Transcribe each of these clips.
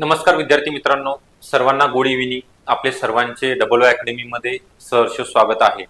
नमस्कार विद्यार्थी मित्रांनो. सर्वांना गुड इव्हिनिंग आपले सर्वांचे डबल अकॅडमी मध्ये सहर्ष स्वागत आहे.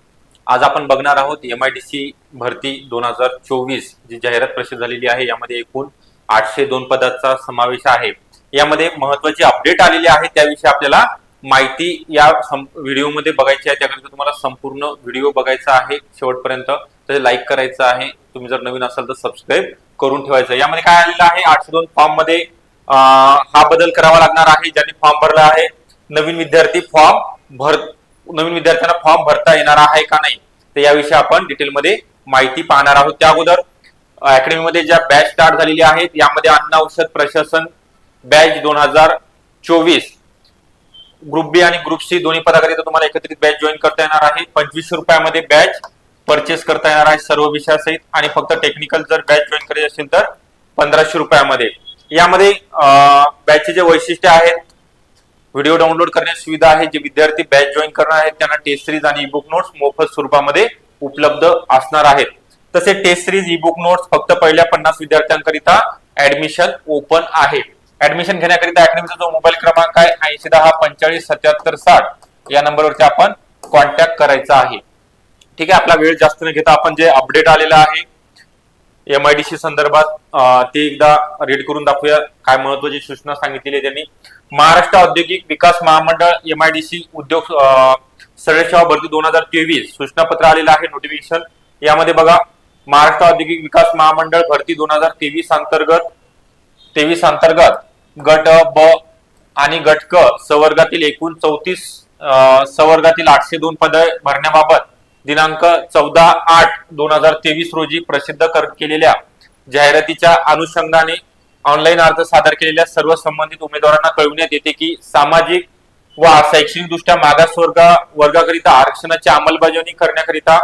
आज आपण बघणार आहोत एम आय डी सी भरती दोन हजार चोवीस जी जाहिरात प्रसिद्ध झालेली आहे. यामध्ये एकूण आठशे दोन पदाचा समावेश आहे. यामध्ये महत्वाची अपडेट आलेली आहे. त्याविषयी आपल्याला माहिती या व्हिडिओमध्ये बघायची आहे. त्याकरिता तुम्हाला संपूर्ण व्हिडिओ बघायचा आहे शेवटपर्यंत. त्याचे लाईक करायचं आहे. तुम्ही जर नवीन असाल तर सबस्क्राईब करून ठेवायचं यामध्ये काय आलेलं आहे? आठशे दोन फॉर्ममध्ये हा बदल करावा लागणार आहे. ज्यांनी फॉर्म भरला आहे नवीन विद्यार्थी फॉर्म भर नवीन विद्यार्थ्यांना फॉर्म भरता येणार आहे का नाही तर याविषयी आपण डिटेलमध्ये माहिती पाहणार आहोत. त्या अगोदर अकॅडमीमध्ये ज्या बॅच स्टार्ट झालेल्या आहेत यामध्ये अन्न औषध प्रशासन बॅच दोन हजार चोवीस. ग्रुप बी आणि ग्रुप सी दोन्ही पदाकरिता तुम्हाला एकत्रित बॅच जॉईन करता येणार आहे. पंचवीसशे रुपयामध्ये बॅच परचेस करता येणार आहे सर्व विषयासहित. आणि फक्त टेक्निकल जर बॅच जॉईन करायची असेल तर पंधराशे रुपयामध्ये. यामध्ये बॅचचे जे वैशिष्ट्य आहेत व्हिडिओ डाउनलोड करण्याची सुविधा आहे जे विद्यार्थी बॅच जॉईन करणार आहेत त्यांना टेस्ट सिरीज आणि ईबुक नोट्स मोफत स्वरूपामध्ये उपलब्ध असणार आहेत. तसे टेस्ट सिरीज ईबुक नोट्स फक्त पहिल्या पन्नास विद्यार्थ्यांकरिता ऍडमिशन ओपन आहे. ऍडमिशन घेण्याकरिता अकॅडमीचा जो मोबाईल क्रमांक आहे ऐंशी दहा पंचेचाळीस सत्याहत्तर साठ या नंबरवरती आपण कॉन्टॅक्ट करायचा आहे. ठीक आहे आपला वेळ जास्त न घेता आपण जे अपडेट आलेलं आहे एम आय डी सी संदर्भात ते एकदा रीड करून दाखवूया काय महत्वाची सूचना सांगितलेली आहे त्यांनी. महाराष्ट्र औद्योगिक विकास महामंडळ एम उद्योग अं, सरळ सेवा भरती दोन हजार तेवीस सूचना पत्र आलेलं आहे नोटिफिकेशन यामध्ये बघा महाराष्ट्र औद्योगिक विकास महामंडळ भरती दोन हजार तेवीस अंतर्गत तेवीस अंतर्गत गट ब आणि गट क सवर्गातील एकूण चौतीस सवर्गातील आठशे दोन पद भरण्याबाबत दिनांक चौदा आठ दोन हजार तेवीस रोजी प्रसिद्ध कर केलेल्या जाहिरातीच्या अनुषंगाने ऑनलाईन अर्ज सादर केलेल्या सर्व संबंधित उमेदवारांना कळविण्यात येते की सामाजिक व शैक्षणिक दृष्ट्या मागास वर्ग वर्गाकरिता आरक्षणाची अंमलबजावणी करण्याकरिता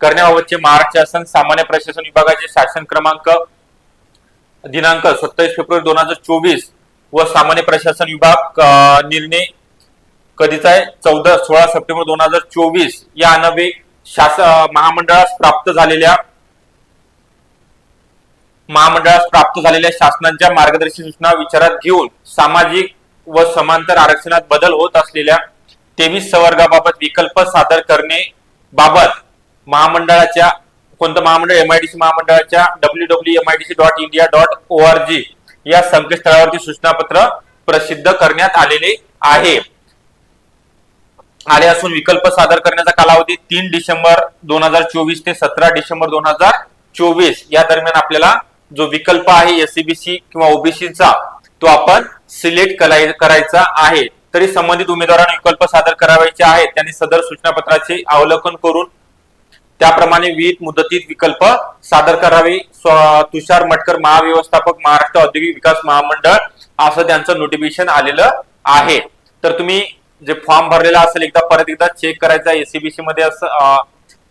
करण्याबाबतचे महाराष्ट्र शासन सामान्य प्रशासन विभागाचे शासन क्रमांक दिनांक सत्तावीस फेब्रुवारी दोन हजार चोवीस व सामान्य प्रशासन विभाग निर्णय कधीचा आहे? चौदा सोळा सप्टेंबर दोन हजार चोवीस या नवे शास महामंडळास प्राप्त झालेल्या महामंडळास प्राप्त झालेल्या शासनाच्या मार्गदर्शक सूचना विचारात घेऊन सामाजिक व समांतर आरक्षणात बदल होत असलेल्या तेवीस संवर्गाबाबत विकल्प सादर करणे बाबत महामंडळाच्या कोणतं महामंडळ? एमआयडीसी महामंडळाच्या W W MIDC dot India dot O R G या संकेतस्थळावरती सूचनापत्र प्रसिद्ध करण्यात आलेले आहे आले असून विकल्प सादर करण्याचा कालावधी तीन डिसेंबर दोन हजार चोवीस ते सतरा डिसेंबर दोन हजार चोवीस. या दरम्यान आपल्याला जो विकल्प आहे एससीबीसी किंवा ओबीसीचा तो आपण सिलेक्ट करायचा आहे. तरी संबंधित उमेदवारांना विकल्प सादर करावायचे आहेत. त्यांनी सदर सूचनापत्राचे अवलोकन करून त्याप्रमाणे विहित मुदतीत विकल्प सादर करावे. तुषार मटकर महाव्यवस्थापक महाराष्ट्र औद्योगिक विकास महामंडळ असं त्यांचं नोटिफिकेशन आलेलं आहे. तर तुम्ही जे फॉर्म भरलेला असेल एकदा परत एकदा चेक करायचा एसीबीसी मध्ये असं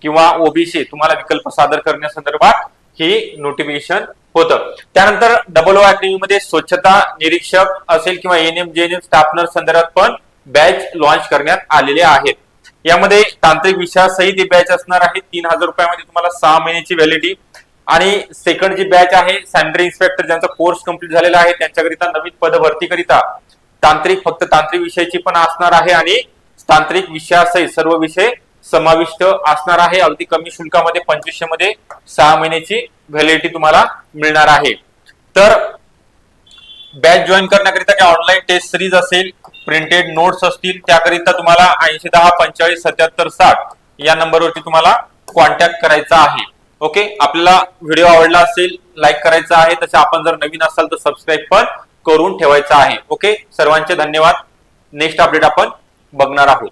किंवा ओबीसी तुम्हाला विकल्प सादर करण्यासंदर्भात ही नोटिफिकेशन होतं. त्यानंतर डबल ओ अकॅडमी मध्ये स्वच्छता निरीक्षक असेल किंवा एनएम जेएनएम स्टाफनर संदर्भात पण बॅच लॉन्च करण्यात आलेले आहेत. यामध्ये तांत्रिक विषयासहित ही बॅच असणार आहे. तीन हजार रुपयामध्ये तुम्हाला सहा महिन्याची व्हॅलिडिटी आणि सेकंड जी बॅच आहे सॅनिटरी इन्स्पेक्टर ज्यांचा कोर्स कंप्लीट झालेला आहे त्यांच्याकरिता नवीन पद तांत्रिक फक्त तांत्रिक विषयाची पण असणार आहे आणि तांत्रिक विषयासहित सर्व विषय समाविष्ट असणार आहे. अगदी कमी शुल्कामध्ये पंचवीसशे मध्ये सहा महिन्याची व्हॅलिडिटी तुम्हाला मिळणार आहे. तर बॅच जॉईन करण्याकरिता काही ऑनलाईन टेस्ट सिरीज असेल प्रिंटेड नोट्स असतील त्याकरिता तुम्हाला ऐंशी दहा पंचेचाळीस सत्याहत्तर साठ या नंबरवरती तुम्हाला कॉन्टॅक्ट करायचा आहे. ओके आपल्याला व्हिडिओ आवडला असेल लाईक करायचा आहे. तसे आपण जर नवीन असाल तर सबस्क्राईब पण करून ठेवायचा आहे. ओके सर्वांचे धन्यवाद. नेक्स्ट अपडेट आपण बघणार आहोत.